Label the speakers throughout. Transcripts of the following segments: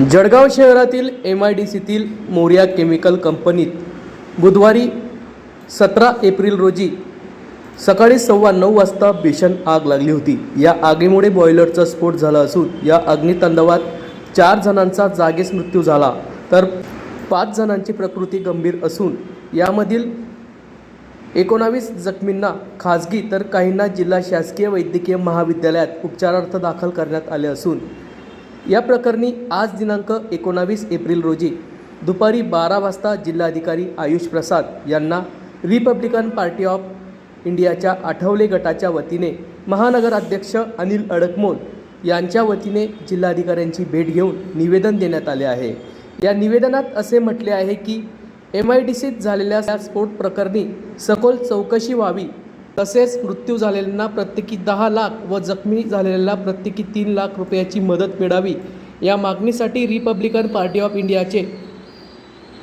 Speaker 1: जळगाव शहरातील M I D सीतील Morya chemical कंपनीत बुधवारी सतरा एप्रिल रोजी सकाळी सव्वा नऊ वाजता भीषण आग लागली होती. या आगीमुळे बॉयलरचा स्फोट झाला असून या अग्नितांडवात चार जणांचा जागीच मृत्यू झाला. तर पाच जणांची प्रकृती गंभीर असून यामधील एकोणावीस जखमींना खाजगी तर काहींना जिल्हा शासकीय वैद्यकीय महाविद्यालयात उपचारार्थ दाखल करण्यात आले असून या प्रकरणी आज दिनांक एकोणावीस एप्रिल रोजी दुपारी बारा वाजता जिल्हाधिकारी आयुष प्रसाद यांना रिपब्लिकन पार्टी ऑफ इंडियाच्या आठवले गटाच्या वतीने महानगराध्यक्ष अनिल अडकमोल यांच्या वतीने जिल्हाधिकाऱ्यांची भेट घेऊन निवेदन देण्यात आले आहे. या निवेदनात असे म्हटले आहे की एम आय डी सीत झालेल्या स्फोट प्रकरणी सखोल चौकशी व्हावी तसेच मृत्यू झालेल्यांना प्रत्येकी दहा लाख व जखमी झालेल्यांना प्रत्येकी तीन लाख रुपयाची मदत मिळावी. या मागणीसाठी रिपब्लिकन पार्टी ऑफ इंडियाचे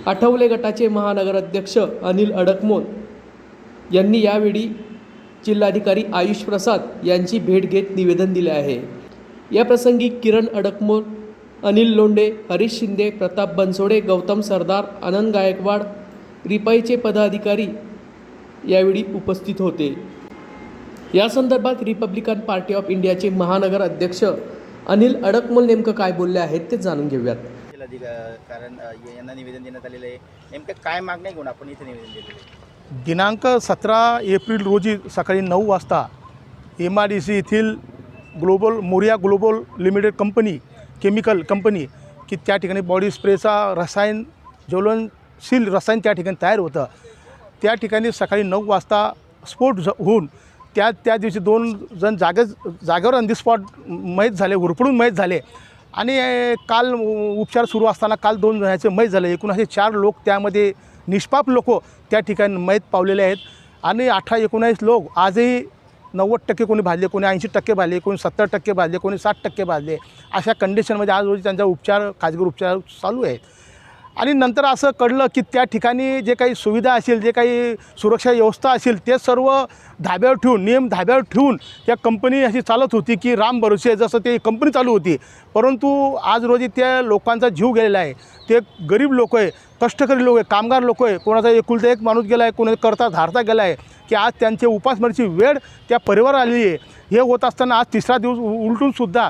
Speaker 1: आठवले गटाचे महानगराध्यक्ष अनिल अडकमोल यांनी यावेळी जिल्हाधिकारी आयुष प्रसाद यांची भेट घेत निवेदन दिले आहे. या प्रसंगी किरण अडकमोल अनिल लोंडे हरीश शिंदे प्रताप बनसोडे गौतम सरदार आनंद गायकवाड रिपाईचे पदाधिकारी यावेळी उपस्थित होते. या संदर्भात रिपब्लिकन पार्टी ऑफ इंडियाचे महानगर अध्यक्ष अनिल अडकमोल नेमकं काय बोलले आहेत ते जाणून घेऊयात.
Speaker 2: कारण यांना निवेदन देण्यात आलेलं आहे. नेमकं काय मागण्या घेऊन आपण इथे निवेदन दिलेलं
Speaker 3: दिनांक सतरा एप्रिल रोजी सकाळी नऊ वाजता एम आर डी सी येथील global Morya global limited company chemical company की त्या ठिकाणी बॉडी स्प्रेचा रसायन ज्वलनशील रसायन त्या ठिकाणी तयार होतं. त्या ठिकाणी सकाळी नऊ वाजता स्फोट झ होऊन त्या त्या दिवशी दोन जण जागे जागेवर ऑन दी स्पॉट मयत झाले हुरपडून मयत झाले. आणि काल उपचार सुरू असताना काल दोन जणांचे मयत झाले. एकूण असे चार लोक त्यामध्ये निष्पाप लोक त्या ठिकाणी मयत पावलेले आहेत. आणि अठरा एकोणावीस लोक आजही नव्वद टक्के कोणी भाजले कोणी ऐंशी टक्के भाजले कोणी सत्तर टक्के भाजले कोणी साठ टक्के भाजले. अशा कंडिशनमध्ये आज रोजी त्यांचा उपचार खाजगी उपचार चालू आहेत. आणि नंतर असं कळलं की त्या ठिकाणी जे काही सुविधा असेल जे काही सुरक्षा व्यवस्था असेल ते सर्व धाब्यावर ठेवून नियम धाब्यावर ठेवून त्या कंपनी अशी चालत होती की राम भरोसे जसं ते कंपनी चालू होती. परंतु आज रोजी त्या लोकांचा जीव गेलेला आहे. ते गरीब लोक आहे कष्टकरी लोक आहे कामगार लोक आहे. कोणाचा एकुलता एक माणूस गेला आहे कोणाचा करता धारता गेला आहे की आज त्यांचे उपासमारीची वेळ त्या परिवार आलेली आहे. हे होत असताना आज तिसरा दिवस उ- उलटूनसुद्धा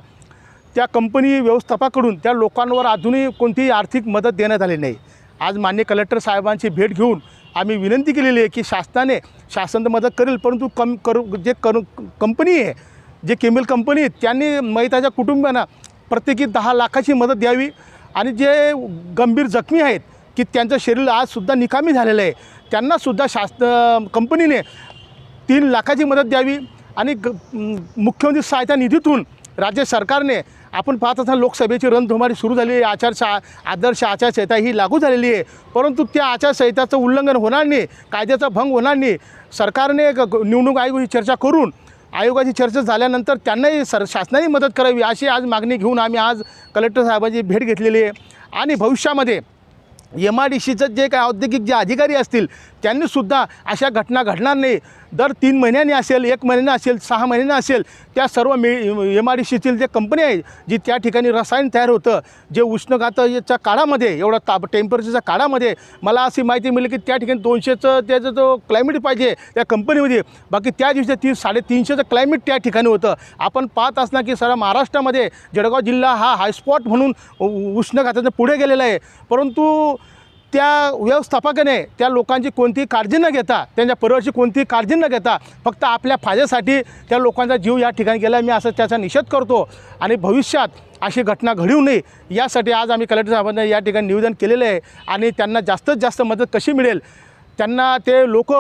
Speaker 3: त्या कंपनी व्यवस्थापकाकडून त्या लोकांवर अजूनही कोणतीही आर्थिक मदत देण्यात आली नाही. आज मान्य कलेक्टर साहेबांची भेट घेऊन आम्ही विनंती केलेली आहे की शासनाने शासन तर मदत करेल परंतु कम करू जे करू कंपनी आहे जे केमिल कंपनी आहे त्यांनी मैताच्या कुटुंबियांना प्रत्येकी दहा लाखाची मदत द्यावी आणि जे गंभीर जखमी आहेत की त्यांचं शरीर आजसुद्धा निकामी झालेलं आहे त्यांनासुद्धा शासन कंपनीने तीन लाखाची मदत द्यावी आणि ग मुख्यमंत्री सहायता निधीतून राज्य सरकारने आपण पाहत असताना लोकसभेची रणधुमारी सुरू झाली आहे. आचारशा आदर्श आचारसंहिता ही लागू झालेली आहे. परंतु त्या आचारसंहिताचं उल्लंघन होणार नाही कायद्याचा भंग होणार नाही. सरकारने ग- निवडणूक आयोगाची चर्चा करून आयोगाची चर्चा झाल्यानंतर त्यांनाही सर शासनाने मदत करावी अशी आज मागणी घेऊन आम्ही आज कलेक्टर साहेबांची भेट घेतलेली आहे. आणि भविष्यामध्ये एम आय डी सीचं जे काय औद्योगिक जे अधिकारी असतील त्यांनीसुद्धा अशा घटना घडणार नाही. दर तीन महिन्यांनी असेल एक महिन्याने असेल सहा महिन्याने असेल त्या सर्व मे एम आय डी सीतील जे कंपनी आहे जी त्या ठिकाणी रसायन तयार होतं जे उष्णघाताच्या काळामध्ये एवढा ताप टेम्परेचरच्या काळामध्ये मला अशी माहिती मिळली की त्या ठिकाणी दोनशेचं त्याचं जो क्लायमेट पाहिजे त्या कंपनीमध्ये बाकी त्या दिवशी तीन साडेतीनशेचं क्लायमेट त्या ठिकाणी होतं. आपण पाहत असणार की सारा महाराष्ट्रामध्ये जळगाव जिल्हा हा हायस्पॉट म्हणून उ- उष्णघाताच्या पुढे गेलेला आहे. परंतु त्या व्यवस्थापकाने त्या लोकांची कोणतीही काळजी न घेता त्यांच्या परिवाराची कोणतीही काळजी न घेता फक्त आपल्या फायद्यासाठी त्या लोकांचा जीव या ठिकाणी गेला. मी असं त्याचा निषेध करतो. आणि भविष्यात अशी घटना घडू नये यासाठी आज आम्ही कलेक्टर साहेबांना या ठिकाणी निवेदन केलेलं आहे. आणि त्यांना जास्तीत जास्त मदत कशी मिळेल? त्यांना ते लोक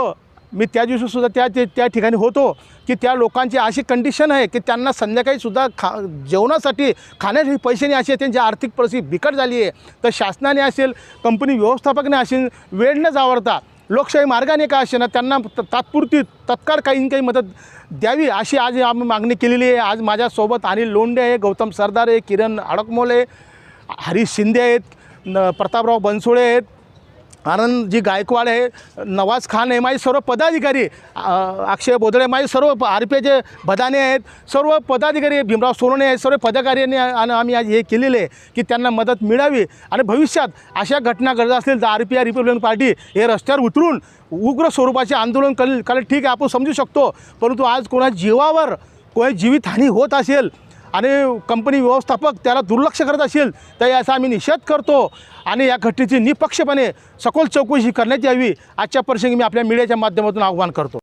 Speaker 3: मी त्या दिवशीसुद्धा त्या ते त्या ठिकाणी होतो की त्या लोकांची अशी कंडिशन आहे की त्यांना संध्याकाळीसुद्धा खा जेवणासाठी खाण्यासाठी पैसे नाही असे त्यांची आर्थिक परिस्थिती बिकट झाली आहे. तर शासनाने असेल कंपनी व्यवस्थापकाने असेल वेळ न जावरता लोकशाही मार्गाने का असे ना त्यांना त- तात्पुरती तत्काळ काही काही मदत द्यावी अशी आज आम्ही मागणी केलेली आहे. आज माझ्यासोबत अनिल लोंडे आहे गौतम सरदार आहे किरण अडकमोल आहे हरीश शिंदे आहेत न प्रतापराव बनसोळे आहेत कारण जी गायकवाड आहे नवाज खान आहे माझे सर्व पदाधिकारी अक्षय बोधळे माझे सर्व आर पी जे बदाने आहेत. सर्व पदाधिकारी भीमराव सोनवणे आहेत सर्व पदाधिकाऱ्यांनी आणि आम्ही आज हे केलेले आहे की त्यांना मदत मिळावी आणि भविष्यात अशा घटना घडत असतील तर R P I Republican party हे रस्त्यावर उतरून उग्र स्वरूपाचे आंदोलन करेल. कारण ठीक आहे आपण समजू शकतो परंतु आज कोणा जीवावर कोणी जीवितहानी होत असेल आणि कंपनी व्यवस्थापक त्याला दुर्लक्ष करत असेल तर याचा आम्ही निषेध करतो. आणि या घटनेची निपक्षपणे सखोल चौकशी करण्यात यावी आजच्या प्रसंगी मी आपल्या मीडियाच्या माध्यमातून आव्हान करतो.